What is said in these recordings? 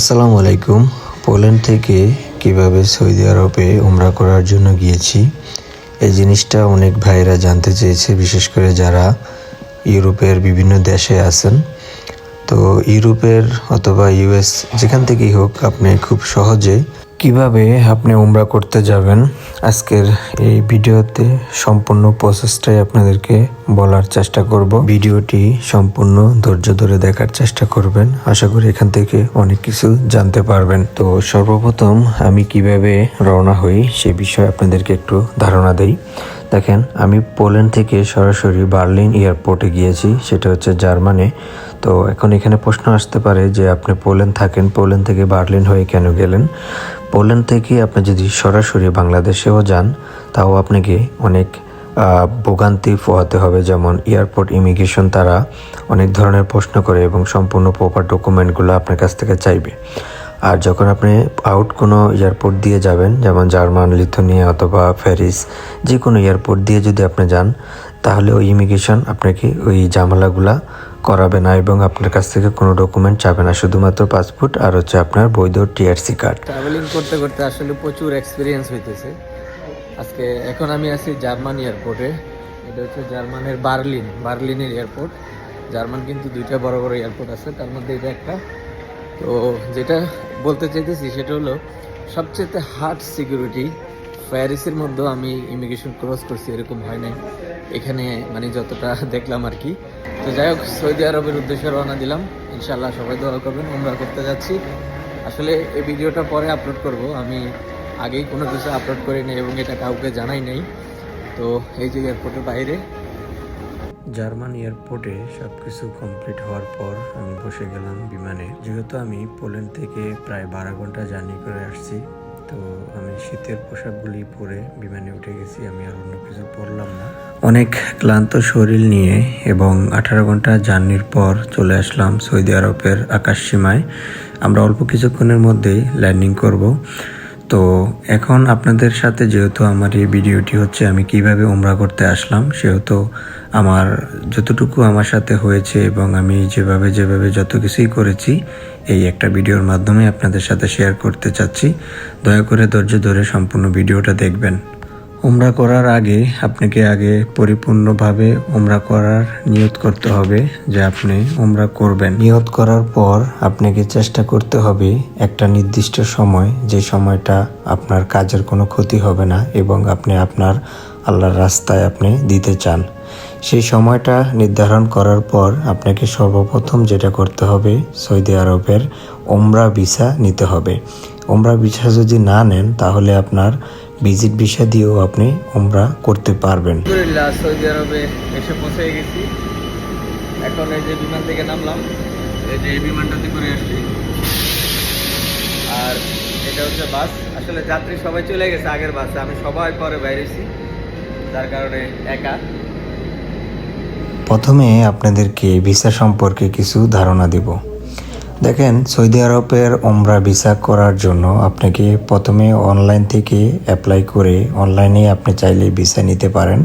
আসসালামু আলাইকুম। পোল্যান্ড থেকে কীভাবে সৌদি আরবে উমরা করার জন্য গিয়েছি, এই জিনিসটা অনেক ভাইরা জানতে চেয়েছে, বিশেষ করে যারা ইউরোপের বিভিন্ন দেশে আছেন। তো ইউরোপের অথবা ইউএস যেখান থেকেই হোক, আপনি খুব সহজে কীভাবে আপনি উমরা করতে যাবেন? আজকের এই ভিডিওতে সম্পূর্ণ প্রসেসটাই আপনাদেরকে বলার চেষ্টা করব। ভিডিওটি সম্পূর্ণ ধৈর্য ধরে দেখার চেষ্টা করবেন। আশা করি এখান থেকে অনেক কিছু জানতে পারবেন। তো সর্বপ্রথম আমি কীভাবে রওনা হই সে বিষয়ে আপনাদেরকে একটু ধারণা দেই। দেখেন, আমি পোল্যান্ড থেকে সরাসরি বার্লিন এয়ারপোর্টে গিয়েছি, সেটা হচ্ছে জার্মানি। তো এখন এখানে প্রশ্ন আসতে পারে যে আপনি পোল্যান্ড থাকেন, পোল্যান্ড থেকে বার্লিন হয়ে কেন গেলেন? পোল্যান্ড থেকে আপনি যদি সরাসরি বাংলাদেশেও যান, তাও আপনাকে অনেক ভোগান্তি পোহাতে হবে, যেমন এয়ারপোর্ট, ইমিগ্রেশন, তারা অনেক ধরনের প্রশ্ন করে এবং সম্পূর্ণ প্রপার ডকুমেন্টগুলো আপনার কাছ থেকে চাইবে। আর যখন আপনি আউট কোনো এয়ারপোর্ট দিয়ে যাবেন, যেমন জার্মান, লিথুনিয়া অথবা প্যারিস যে কোনো এয়ারপোর্ট দিয়ে যদি আপনি যান, তাহলে ওই ইমিগ্রেশন আপনাকে ওই ঝামেলাগুলা করাবে না এবং আপনার কাছ থেকে কোনো ডকুমেন্ট চাবে না, শুধুমাত্র পাসপোর্ট আর হচ্ছে আপনার বৈধ টিআরসি কার্ড ট্রাভেলিং করতে করতে আসলে প্রচুর এক্সপিরিয়েন্স হইতেছে। আজকে এখন আমি আছি জার্মান এয়ারপোর্টে এটা হচ্ছে জার্মানের বার্লিন, বার্লিনের এয়ারপোর্ট জার্মান কিন্তু দুইটা বড় বড় এয়ারপোর্ট আছে, তার মধ্যে এটা একটা। তো যেটা বলতে চাইতেছি সেটা হলো সবচেয়ে হার্ড সিকিউরিটি প্যারিসের মধ্যেও আমি ইমিগ্রেশন ক্রস করছি, এরকম হয় নাই। এখানে মানে যতটা দেখলাম আর কি। তো যাই হোক, সৌদি আরবের উদ্দেশ্যে রওনা দিলাম। ইনশাল্লাহ সবাই দোয়া করবেন, উমরা করতে যাচ্ছি। আসলে এই ভিডিওটা পরে আপলোড করব। আমি আগেই কোনো কিছু আপলোড করিনি এবং এটা কাউকে জানাই নাই। তো এই যে এয়ারপোর্টের বাইরে জার্মান এয়ারপোর্টে সব কিছু কমপ্লিট হওয়ার পর আমি বসে গেলাম বিমানে। যেহেতু আমি পোল্যান্ড থেকে প্রায় বারো ঘণ্টা জার্নি করে আসছি, তো আমি শীতের পোশাকগুলি পরে বিমানে উঠে গেছি। আমি আর অন্য কিছু পরলাম না। অনেক ক্লান্ত শরীর নিয়ে এবং আঠারো ঘণ্টা জার্নির পর চলে আসলাম সৌদি আরবের আকাশ সীমায় আমরা অল্প কিছুক্ষণের মধ্যেই ল্যান্ডিং করব। তো এখন আপনাদের সাথে যেহেতু আমার এই ভিডিওটি হচ্ছে, আমি কীভাবে উমরা করতে আসলাম সেহেতু আমার যতটুকু আমার সাথে হয়েছে এবং আমি যেভাবে যেভাবে যত কিছুই করেছি, এই একটা ভিডিওর মাধ্যমে আপনাদের সাথে শেয়ার করতে চাচ্ছি। দয়া করে ধৈর্য ধরে সম্পূর্ণ ভিডিওটা দেখবেন। উমরা করার আগে আপনাকে আগে পরিপূর্ণভাবে উমরা করার নিয়ত করতে হবে যে আপনি উমরা করবেন। নিয়ত করার পর আপনাকে চেষ্টা করতে হবে একটা নির্দিষ্ট সময়, যে সময়টা আপনার কাজের কোনো ক্ষতি হবে না এবং আপনি আপনার আল্লাহর রাস্তায় আপনি দিতে চান। সেই সময়টা নির্ধারণ করার পর আপনাকে সর্বপ্রথম যেটা করতে হবে, সৌদি আরবের ওমরা ভিসা নিতে হবে। ওমরা ভিসা যদি না নেন, তাহলে আপনার ভিজিট ভিসা দিয়েও আপনি ওমরা করতে পারবেন। আলহামদুলিল্লাহ সৌদি আরবে এসে পৌঁছে গেছি। এখন এই যে বিমান থেকে নামলাম এই যে এই বিমানটাতে করে আসছি। আর এটা হচ্ছে বাস। আসলে যাত্রী সবাই চলে গেছে আগের বাসে আমি সবাই পরে বাইরেছি যার কারণে একা। প্রথমে আপনাদেরকে ভিসা সম্পর্কে কিছু ধারণা দিব। দেখেন, সৌদি আরবের ওমরা ভিসা করার জন্য আপনাকে প্রথমে অনলাইন থেকে অ্যাপ্লাই করে অনলাইনে আপনি চাইলে ভিসা নিতে পারেন।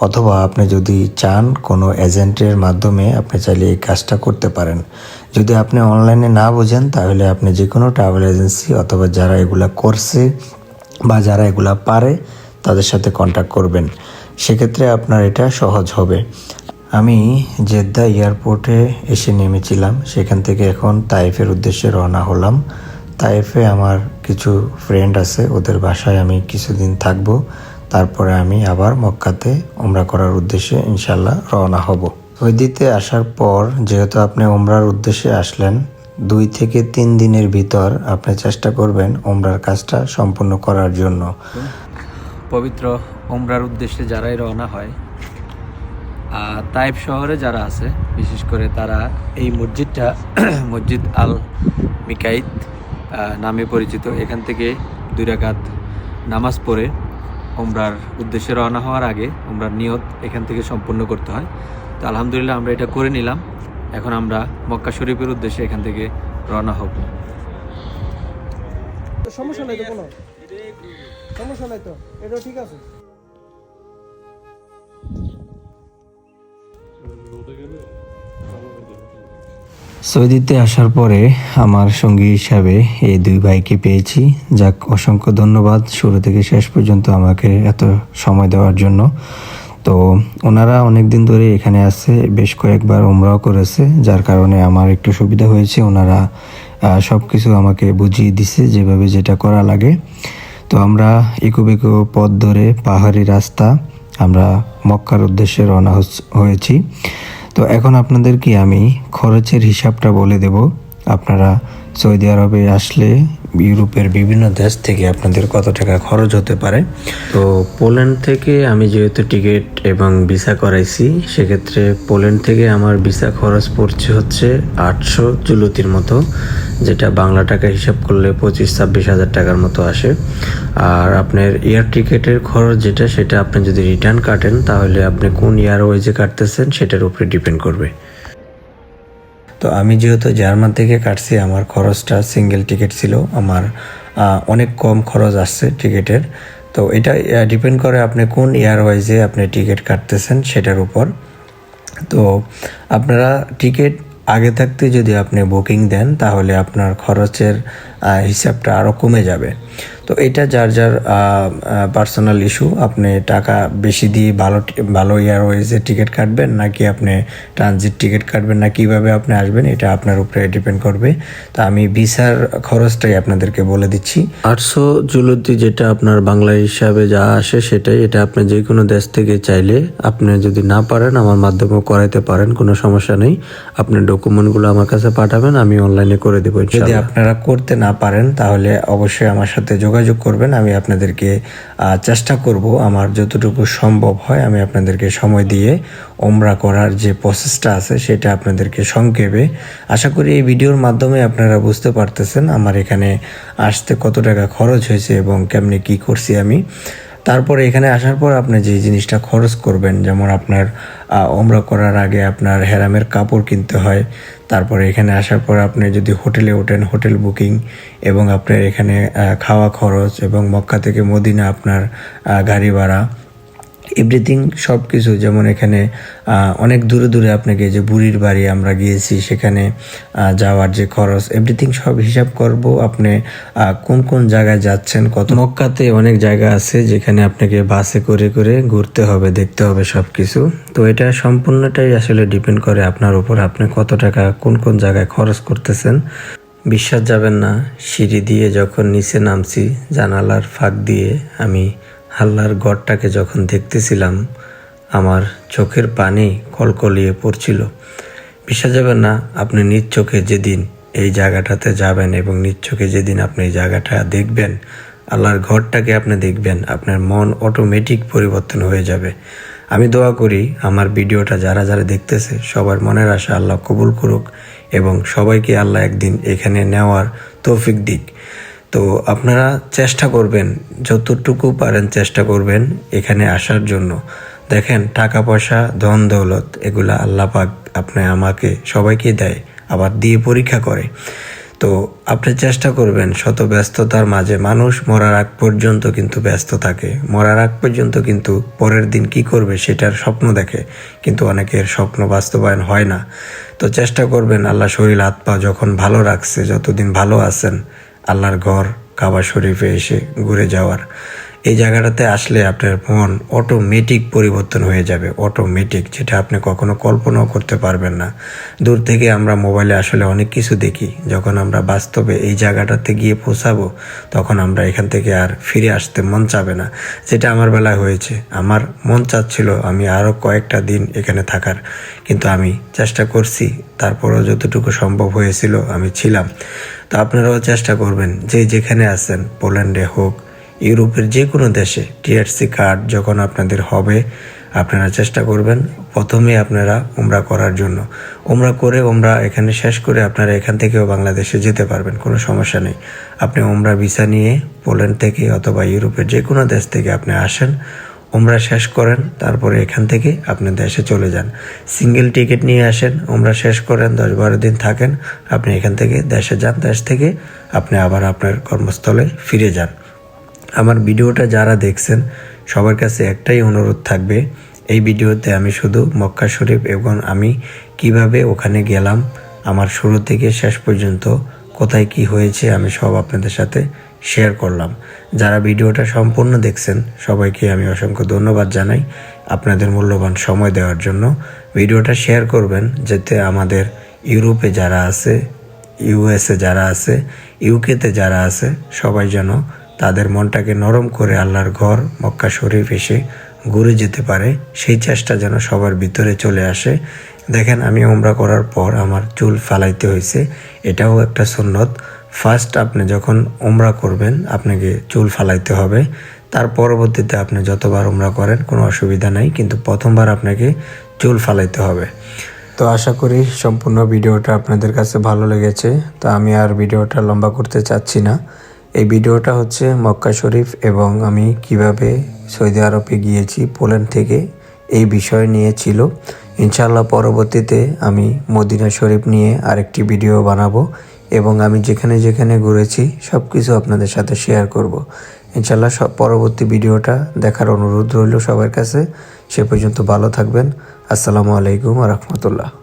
অথবা আপনি যদি চান, কোনো এজেন্টের মাধ্যমে আপনি চাইলে এই কাজটা করতে পারেন। যদি আপনি অনলাইনে না বোঝেন, তাহলে আপনি যে কোনো ট্রাভেল এজেন্সি অথবা যারা এগুলা করছে বা যারা এগুলা পারে, তাদের সাথে কন্ট্যাক্ট করবেন। সেক্ষেত্রে আপনার এটা সহজ হবে। আমি জেদ্দা এয়ারপোর্টে এসে নেমেছিলাম। সেখান থেকে এখন তাইফের উদ্দেশ্যে রওনা হলাম। তাইফে আমার কিছু ফ্রেন্ড আছে, ওদের বাসায় আমি কিছুদিন থাকব। তারপরে আমি আবার মক্কাতে ওমরা করার উদ্দেশ্যে ইনশাল্লাহ রওনা হব। সৌদিতে আসার পর যেহেতু আপনি ওমরার উদ্দেশ্যে আসলেন, দুই থেকে তিন দিনের ভিতর আপনি চেষ্টা করবেন ওমরার কাজটা সম্পূর্ণ করার জন্য। পবিত্র ওমরার উদ্দেশ্যে যারাই রওনা হয় তাইফ শহরে যারা আছে, বিশেষ করে তারা এই মসজিদটা, মসজিদ আল মিকাইত নামে পরিচিত। এখান থেকে দুই নামাজ পড়ে ওমরার উদ্দেশ্যে রওনা হওয়ার আগে ওমরার নিয়ত এখান থেকে সম্পূর্ণ করতে হয়। তো আলহামদুলিল্লাহ আমরা এটা করে নিলাম। এখন আমরা মক্কা শরীফের উদ্দেশ্যে এখান থেকে রওনা হব। সমস্যা নাই তো কোনো? সমস্যা নাই তো? এটা ঠিক আছে? সৌদিতে আসার পরে আমার সঙ্গী হিসাবে এই দুই ভাইকে পেয়েছি। যাক, অসংখ্য ধন্যবাদ শুরু থেকে শেষ পর্যন্ত আমাকে এত সময় দেওয়ার জন্য। তো ওনারা অনেক দিন ধরে এখানে আছে, বেশ কয়েকবার ওমরাও করেছে, যার কারণে আমার একটু সুবিধা হয়েছে। ওনারা সব কিছু আমাকে বুঝিয়ে দিছে যেভাবে যেটা করা লাগে। তো আমরা ইকো বেকো পথ ধরে পাহাড়ি রাস্তা, আমরা মক্কার উদ্দেশ্যে রওনা হয়েছি। তো এখন আপনাদেরকে আমি খরচের হিসাবটা বলে দেব। আপনারা সৌদি আরবে আসলে ইউরোপের বিভিন্ন দেশ থেকে আপনাদের কত টাকা খরচ হতে পারে? তো পোল্যান্ড থেকে আমি যেহেতু টিকিট এবং ভিসা করাইছি, সেক্ষেত্রে পোল্যান্ড থেকে আমার ভিসা খরচ পড়ছে হচ্ছে আটশো চুলতির মতো, যেটা বাংলা টাকা হিসাব করলে পঁচিশ, ছাব্বিশ হাজার টাকার মতো আসে। আর আপনার এয়ার টিকিটের খরচ যেটা, সেটা আপনি যদি রিটার্ন কাটেন, তাহলে আপনি কোন এয়ারওয়েজে কাটতেছেন, সেটার উপরে ডিপেন্ড করবে। তো আমি যেহেতু জার্মান থেকে কাটছি, আমার খরচটা সিঙ্গেল টিকিট ছিল। আমার অনেক কম খরচ আসছে টিকিটের। তো এটা ডিপেন্ড করে আপনি কোন এয়ারওয়াইজে আপনি টিকিট কাটতেছেন সেটার উপর। তো আপনারা টিকিট আগে থাকতে যদি আপনি বুকিং দেন, তাহলে আপনার খরচের হিসাবটা আরও কমে যাবে। তো এটা যার যার পার্সোনাল ইস্যু আপনি টাকা বেশি দিয়ে ভালো ভালো এয়ারওয়েজে টিকিট কাটবেন নাকি আপনি ট্রানজিট টিকিট কাটবেন না কীভাবে আপনি আসবেন এটা আপনার উপরে ডিপেন্ড করবে। তো আমি ভিসার খরচটাই আপনাদেরকে বলে দিচ্ছি। আটশো জুলতি যেটা আপনার বাংলা হিসাবে যা আসে সেটাই এটা আপনি যে কোনো দেশ থেকে চাইলে আপনি যদি না পারেন আমার মাধ্যমেও করাইতে পারেন কোনো সমস্যা নেই। আপনি ডকুমেন্টগুলো আমার কাছে পাঠাবেন আমি অনলাইনে করে দেবো যদি আপনারা করতে না পারেন তাহলে অবশ্যই আমার সাথে যোগাযোগ করবেন, আমি আপনাদেরকে চেষ্টা করব আমার যতটুকু সম্ভব হয় আমি আপনাদেরকে সময় দিয়ে ওমরা করার যে প্রসেসটা আছে সেটা আপনাদেরকে সংক্ষেপে। আশা করি এই ভিডিওর মাধ্যমে আপনারা বুঝতে পারতেছেন আমার এখানে আসতে কত টাকা খরচ হয়েছে এবং কেমনি কি করছি আমি। তারপরে এখানে আসার পর আপনি যে জিনিসটা খরচ করবেন, যেমন আপনার ওমরা করার আগে আপনার হেরামের কাপড় কিনতে হয়, তারপরে এখানে আসার পর আপনি যদি হোটেলে ওঠেন, হোটেল বুকিং এবং আপনার এখানে খাওয়া খরচ এবং মক্কা থেকে মদিনা আপনার গাড়ি ভাড়া এভরিথিং সব কিছু যেমন এখানে অনেক দূরে দূরে আপনাকে যে বুড়ির বাড়ি আমরা গিয়েছি, সেখানে যাওয়ার যে খরচ এভরিথিং সব হিসাব করব আপনি কোন কোন জায়গায় যাচ্ছেন, কত মক্কাতে অনেক জায়গা আছে যেখানে আপনাকে বাসে করে করে ঘুরতে হবে, দেখতে হবে সব কিছু তো এটা সম্পূর্ণটাই আসলে ডিপেন্ড করে আপনার উপর, আপনি কত টাকা, কোন কোন জায়গায় খরচ করতেছেন। বিশ্বাস যাবেন না, সিঁড়ি দিয়ে যখন নিচে নামছি, জানালার ফাঁক দিয়ে আমি হাল্লার গড়টাকে যখন দেখতেছিলাম, আমার চোখের পানি কলকলিয়ে পড়ছিল। বিশ্বাস যাবেন না, আপনি নিজ চোখে যেদিন এই জায়গাটাতে যাবেন এবং নিজ চোখে যেদিন আপনি এই জায়গাটা দেখবেন, আল্লাহর ঘরটাকে আপনি দেখবেন, আপনার মন অটোমেটিক পরিবর্তন হয়ে যাবে। আমি দোয়া করি, আমার ভিডিওটা যারা যারা দেখতেছে, সবার মনের আশা আল্লাহ কবুল করুক এবং সবাইকে আল্লাহ একদিন এখানে নেওয়ার তৌফিক দিক। তো আপনারা চেষ্টা করবেন, যতটুকু পারেন চেষ্টা করবেন এখানে আসার জন্য। দেখেন, টাকা পয়সা, ধন দৌলত, এগুলা আল্লাহ পাক আপনি আমাকে, সবাইকে দেয়, আবার দিয়ে পরীক্ষা করে। তো আপনি চেষ্টা করবেন, শত ব্যস্ততার মাঝে, মানুষ মরার আগ পর্যন্ত কিন্তু ব্যস্ত থাকে। মরার আগ পর্যন্ত কিন্তু পরের দিন কি করবে সেটার স্বপ্ন দেখে, কিন্তু অনেকের স্বপ্ন বাস্তবায়ন হয় না। তো চেষ্টা করবেন, আল্লাহ শরীর, হাত পা যখন ভালো রাখছে, যতদিন ভালো আছেন আল্লাহর ঘর কাবা শরীফে এসে ঘুরে যাওয়ার এই জায়গাটাতে আসলে আপনার মন অটোমেটিক পরিবর্তন হয়ে যাবে অটোমেটিক যেটা আপনি কখনো কল্পনাও করতে পারবেন না। দূর থেকে আমরা মোবাইলে আসলে অনেক কিছু দেখি, যখন আমরা বাস্তবে এই জায়গাটাতে গিয়ে পৌঁছাবো, তখন আমরা এখান থেকে আর ফিরে আসতে মন চাবে না। যেটা আমার বেলায় হয়েছে, আমার মন চাচ্ছিল আমি আরও কয়েকটা দিন এখানে থাকার, কিন্তু আমি চেষ্টা করছি, তারপরও যতটুকু সম্ভব হয়েছিল আমি ছিলাম। তো আপনারাও চেষ্টা করবেন, যে যেখানে আছেন পোল্যান্ডে হোক ইউরোপের যে কোনো দেশে টিআরসি কার্ড যখন আপনাদের হবে, আপনারা চেষ্টা করবেন প্রথমে আপনারা উমরা করার জন্য। উমরা করে উমরা এখানে শেষ করে আপনারা এখান থেকেও বাংলাদেশে যেতে পারবেন, কোনো সমস্যা নেই। আপনি উমরা ভিসা নিয়ে পোল্যান্ড থেকে অথবা ইউরোপের যে কোনো দেশ থেকে আপনি আসেন, উমরা শেষ করেন, তারপরে এখান থেকে আপনি দেশে চলে যান। সিঙ্গেল টিকিট নিয়ে আসেন, উমরা শেষ করেন দশ বারো দিন থাকেন, আপনি এখান থেকে দেশে যান, দেশ থেকে আপনি আবার আপনার কর্মস্থলে ফিরে যান। আমার ভিডিওটা যারা দেখছেন, সবার কাছে একটাই অনুরোধ থাকবে, এই ভিডিওতে আমি শুধু মক্কা শরীফ এবং আমি কীভাবে ওখানে গেলাম, আমার শুরু থেকে শেষ পর্যন্ত কোথায় কি হয়েছে আমি সব আপনাদের সাথে শেয়ার করলাম। যারা ভিডিওটা সম্পূর্ণ দেখছেন, সবাইকে আমি অসংখ্য ধন্যবাদ জানাই আপনাদের মূল্যবান সময় দেওয়ার জন্য। ভিডিওটা শেয়ার করবেন যাতে আমাদের ইউরোপে যারা আছে, ইউএসএ যারা আছে, ইউকেতে যারা আছে, সবাই যেন তাদের মনটাকে নরম করে আল্লাহর ঘর, মক্কা শরীফ এসে ঘুরে যেতে পারে। সেই চেষ্টা যেন সবার ভিতরে চলে আসে। দেখেন, আমি ওমরা করার পর আমার চুল ফালাইতে হয়েছে এটাও একটা সুন্নত। ফার্স্ট আপনি যখন ওমরা করবেন, আপনাকে চুল ফালাইতে হবে। তার পরবর্তীতে আপনি যতবার ওমরা করেন, কোনো অসুবিধা নাই, কিন্তু প্রথমবার আপনাকে চুল ফালাইতে হবে। তো আশা করি সম্পূর্ণ ভিডিওটা আপনাদের কাছে ভালো লেগেছে। তো আমি আর ভিডিওটা লম্বা করতে চাচ্ছি না। এই ভিডিওটা হচ্ছে মক্কা শরীফ এবং আমি কীভাবে সৌদি আরবে গিয়েছি, পোল্যান্ড থেকে এই বিষয় নিয়ে ছিল। ইনশাল্লাহ পরবর্তীতে আমি মদিনা শরীফ নিয়ে আরেকটি ভিডিও বানাবো এবং আমি যেখানে যেখানে ঘুরেছি সব কিছু আপনাদের সাথে শেয়ার করব। ইনশাল্লাহ সব পরবর্তী ভিডিওটা দেখার অনুরোধ রইল সবার কাছে। সে পর্যন্ত ভালো থাকবেন। আসসালামু আলাইকুম রহমতুল্লাহ।